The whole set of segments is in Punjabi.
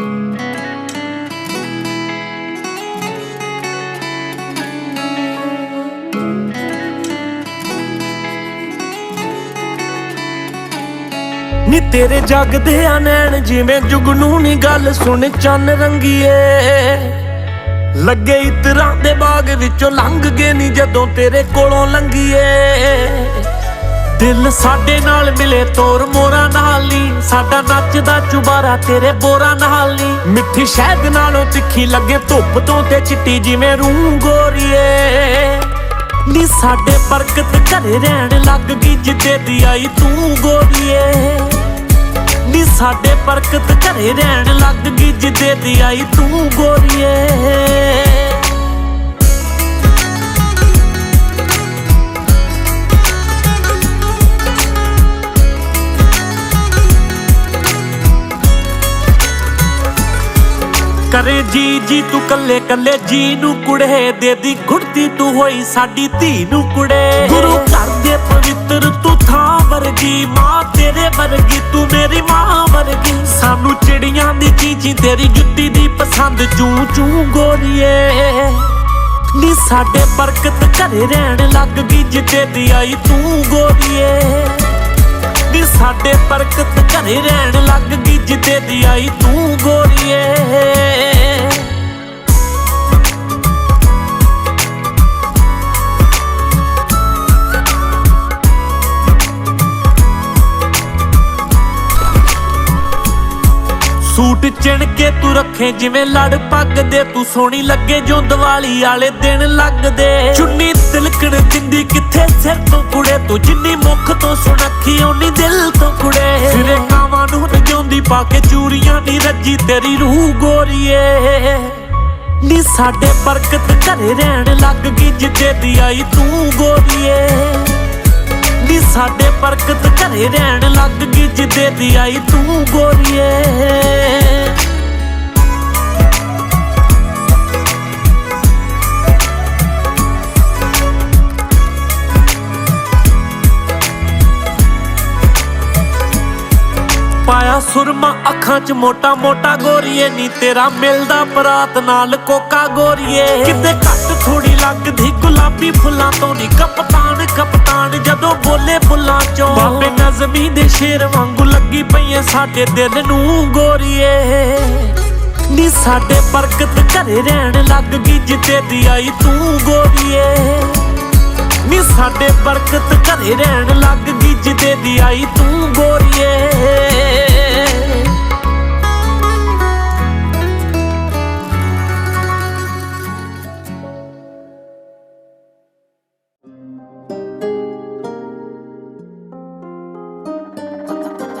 ਨੀ ਤੇਰੇ ਜਗਦੇ ਆ ਨੈਣ, ਜਿਵੇਂ ਜੁਗਨੂ ਨੀ ਗੱਲ ਸੁਣ, ਚੰਨ ਰੰਗੀਏ। ਲੱਗੇ ਇਤਰਾਂ ਦੇ ਬਾਗ ਵਿੱਚੋਂ ਲੰਘ ਗਏ ਨੀ ਜਦੋਂ ਤੇਰੇ ਕੋਲੋਂ ਲੰਘੀਏ। ਦਿਲ ਸਾਡੇ ਨਾਲ ਮਿਲੇ ਤੋਰ ਮੋਰਾ ਨਾਲ ਨੀ। ਸਾਡਾ ਨੱਚਦਾ ਚੁਬਾਰਾ ਤੇਰੇ ਬੋਰਾ ਨਾਲ ਨੀ। ਮਿੱਠੀ ਸ਼ਹਿਦ ਨਾਲੋਂ ਤਿੱਖੀ ਲੱਗੇ ਧੁੱਪ ਤੋਂ ਤੇ ਚਿੱਟੀ ਜਿਵੇਂ ਰੂਹ ਗੋਰੀਏ। ਨੀ ਸਾਡੇ ਬਰਕਤ ਘਰੇ ਰਹਿਣ ਲੱਗ ਗਈ ਜਿੱਦੇ ਦੀ ਆਈ ਤੂੰ ਗੋਰੀਏ। ਨੀ ਸਾਡੇ ਬਰਕਤ ਘਰੇ ਰਹਿਣ ਲੱਗ ਗਈ ਜਿੱਦੇ ਦੀ ਆਈ ਤੂੰ ਗੋਰੀਏ। ਕਰੇ ਜੀ ਜੀ ਤੂੰ ਕੱਲੇ ਕੱਲੇ ਜੀ ਨੂੰ ਕੁੜੇ ਦੇ ਦੀ ਘੁੜਤੀ ਤੂੰ ਹੋਈ ਸਾਡੀ ਧੀ ਨੂੰ ਕੁੜੇ। ਗੁਰੂ ਘਰ ਦੇ ਪਵਿੱਤਰ ਤੂੰ ਥਾਂ ਵਰਗੀ, ਮਾਂ ਤੇਰੇ ਵਰਗੀ, ਤੂੰ ਮੇਰੀ ਮਾਂ ਵਰਗੀ। ਸਾਨੂੰ ਚਿੜੀਆਂ ਦੀ ਚੀਚੀ ਤੇਰੀ ਜੁੱਤੀ ਦੀ ਪਸੰਦ ਚੂੰ ਚੂੰ ਗੋਰੀਏ। ਨੀ ਸਾਡੇ ਬਰਕਤ ਘਰੇ ਰਹਿਣ ਲੱਗ ਗਈ ਜਿੱਤੇ ਦੀ ਆਈ ਤੂੰ ਗੋਰੀਏ। ਨੀ ਸਾਡੇ ਬਰਕਤ ਘਰੇ ਰਹਿਣ ਲੱਗ ਗਈ ਜਿੱਤੇ ਦੀ ਆਈ ਚਿਣ ਕੇ ਤੂੰ ਰੱਖੇ, ਜਿਵੇਂ ਲੜ ਪੱਗ ਦੇ ਤੂੰ ਸੋਹਣੀ ਲੱਗੇ ਜੋ ਦੀਵਾਲੀ ਵਾਲੇ ਦਿਨ ਲੱਗਦੇ। ਚੁੰਨੀ ਤਿਲਕਣ ਦਿੰਦੀ ਕਿੱਥੇ ਸਿਰ ਤੋਂ ਕੁੜੇ, ਤੂੰ ਜਿੰਨੀ ਮੁੱਖ ਤੋਂ ਸੁਣਖੀ ਓਨੀ ਦਿਲ ਤੋਂ ਕੁੜੇ। ਸਿਰੇ ਕਾਵਾਂ ਨੂੰ ਰਜਾਉਂਦੀ ਪਾ ਕੇ ਚੂੜੀਆਂ ਦੀ ਰੱਜੀ, ਤੇਰੀ ਰੂਹ ਗੋਰੀਏ। ਨੀ ਸਾਡੇ ਬਰਕਤ ਘਰੇ ਰਹਿਣ ਲੱਗ ਗਈ, ਜਿੱਦੇ ਦੀ ਆਈ ਤੂੰ ਗੋਰੀਏ। ਨੀ ਸਾਡੇ ਬਰਕਤ ਘਰੇ ਰਹਿਣ ਲੱਗ ਗਈ, ਜਿੱਦੇ ਦੀ ਆਈ ਤੂੰ ਗੋਰੀਏ। ਪਾਇਆ ਸੁਰਮਾ ਅੱਖਾਂ 'ਚ ਮੋਟਾ ਮੋਟਾ ਗੋਰੀਏ, ਨੀ ਤੇਰਾ ਮਿਲਦਾ ਬਰਾਤ ਨਾਲ ਕੋਕਾ ਗੋਰੀਏ। ਕਿਤੇ ਘੱਟ ਥੋੜੀ ਲੱਗਦੀ ਗੁਲਾਬੀ ਫੁੱਲਾਂ ਤੋਂ ਨੀ ਕਪਤਾਨ ਕਪਤਾਨ ਜਦੋਂ ਬੋਲੇ ਫੁੱਲਾਂ ਚੋਂ। ਬਾਬੇ ਨਜ਼ਮੀ ਦੇ ਸ਼ੇਰ ਵਾਂਗੂ ਲੱਗੀ ਪਈਏ ਸਾਡੇ ਦਿਲ ਨੂੰ ਗੋਰੀਏ। ਨੀ ਸਾਡੇ ਬਰਕਤ ਘਰੇ ਰਹਿਣ ਲੱਗ ਗਈ ਜਿੱਦੇ ਦੀ ਆਈ ਤੂੰ ਗੋਰੀਏ। ਨੀ ਸਾਡੇ ਬਰਕਤ ਘਰੇ ਰਹਿਣ ਲੱਗ ਗਈ ਜਿੱਦੇ ਦੀ ਆਈ ਤੂੰ ਗੋਰੀਏ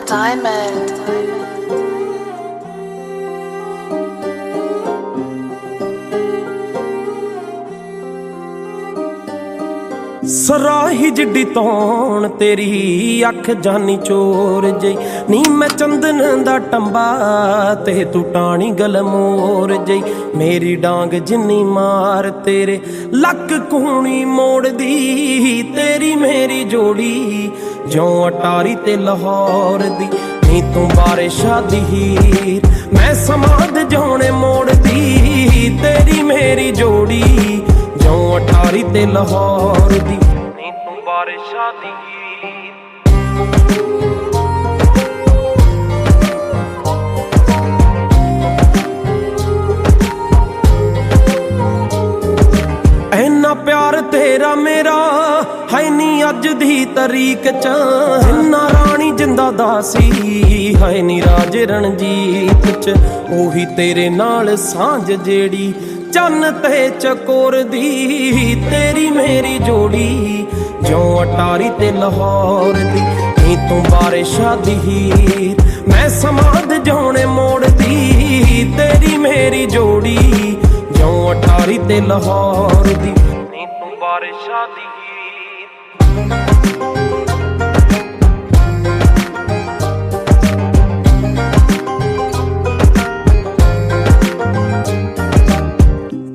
Diamond. ਸਰਾਹੀ ਜਿੱਡੀ ਤੌਣ ਤੇਰੀ, ਅੱਖ ਜਾਨੀ ਚੋਰ ਜਈ। ਨੀ ਮੈਂ ਚੰਦਨ ਦਾ ਟੰਬਾ, ਤੇ ਤੂੰ ਟਾਣੀ ਗਲਮੋਰ ਜਈ। ਮੇਰੀ ਡਾਂਗ ਜਿੰਨੀ ਮਾਰ ਤੇਰੇ, ਲੱਕ ਕੂਣੀ ਮੋੜਦੀ, ਤੇਰੀ ਮੇਰੀ ਜੋੜੀ। ਜਿਉਂ ਅਟਾਰੀ ਤੇ ਲਾਹੌਰ ਦੀ, ਨੀ ਤੂੰ ਬਾਰਿਸ਼ਾਂ ਦੀ ਹੀਰ। ਮੈਂ ਸਮਾਦ ਜਾਉਣੇ ਮੋੜਦੀ, ਤੇਰੀ ਮੇਰੀ ਜੋੜੀ। ਜਿਉਂ ਅਟਾਰੀ ਤੇ ਲਾਹੌਰ ਦੀ ਨੀ ਤੂੰ ਅੱਜ ਦੀ ਤਰੀਕ ਚ ਜਿੰਨਾ ਰਾਣੀ ਜਿੰਦਾ ਦਾਸੀ ਹੈ ਨੀ ਰਾਜ ਰਣਜੀਤ ਚ, ਉਹੀ ਤੇਰੇ ਨਾਲ ਸਾਂਝ ਜਿਹੜੀ ਚੰਨ ਤੇ ਚਕੋਰ ਦੀ, ਤੇਰੀ ਮੇਰੀ ਜੋੜੀ ਜਿਉਂ ਅਟਾਰੀ ਤੇ ਲਾਹੌਰ ਦੀ, ਨੀ ਤੂੰ ਬਾਰਿਸ਼ਾਂ ਦੀ ਹੀਰ, ਮੈਂ ਸਮਾਦ ਜਾਉਣੇ ਮੋੜਦੀ, ਤੇਰੀ ਮੇਰੀ ਜੋੜੀ ਜਿਉਂ ਅਟਾਰੀ ਤੇ ਲਾਹੌਰ ਦੀ, ਨੀ ਤੂੰ ਬਾਰਿਸ਼ਾਂ ਦੀ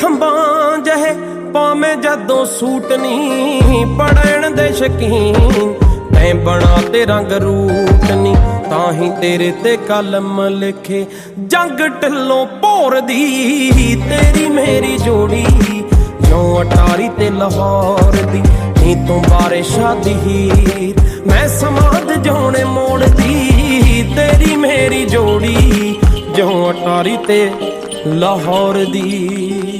ਖੰਬਾਂ ਦੇ ਖੰਭਾਂ ਜਹੇ ਪਾਵੇਂ ਜਦੋਂ ਸੂਟ ਨਹੀਂ ਪੜਨ ਦੇ ਸ਼ਕੀਨ। ਤੈਂ ਬਣਾ ਤੇ ਰੰਗ ਰੂਟ ਨਹੀਂ ਤਾਂ ਹੀ ਤੇਰੇ ਤੇ ਕਲਮ ਲਿਖੇ। ਜੰਗ ਢਿੱਲੋਂ ਭੋਰ ਤੇਰੀ ਮੇਰੀ ਜੋੜੀ। ਜਿਉਂ ਅਟਾਰੀ ਤੇ ਲਾਹੌਰ ਦੀ, ਨੀ ਤੂੰ ਬਾਰੇ ਸ਼ਾਦੀ ਹੀਰ। ਮੈਂ ਸਮਾਦ ਜਾਣੇ ਮੋੜਦੀ ਤੇਰੀ ਮੇਰੀ ਜੋੜੀ। ਜਿਉਂ ਅਟਾਰੀ ਤੇ ਲਾਹੌਰ ਦੀ।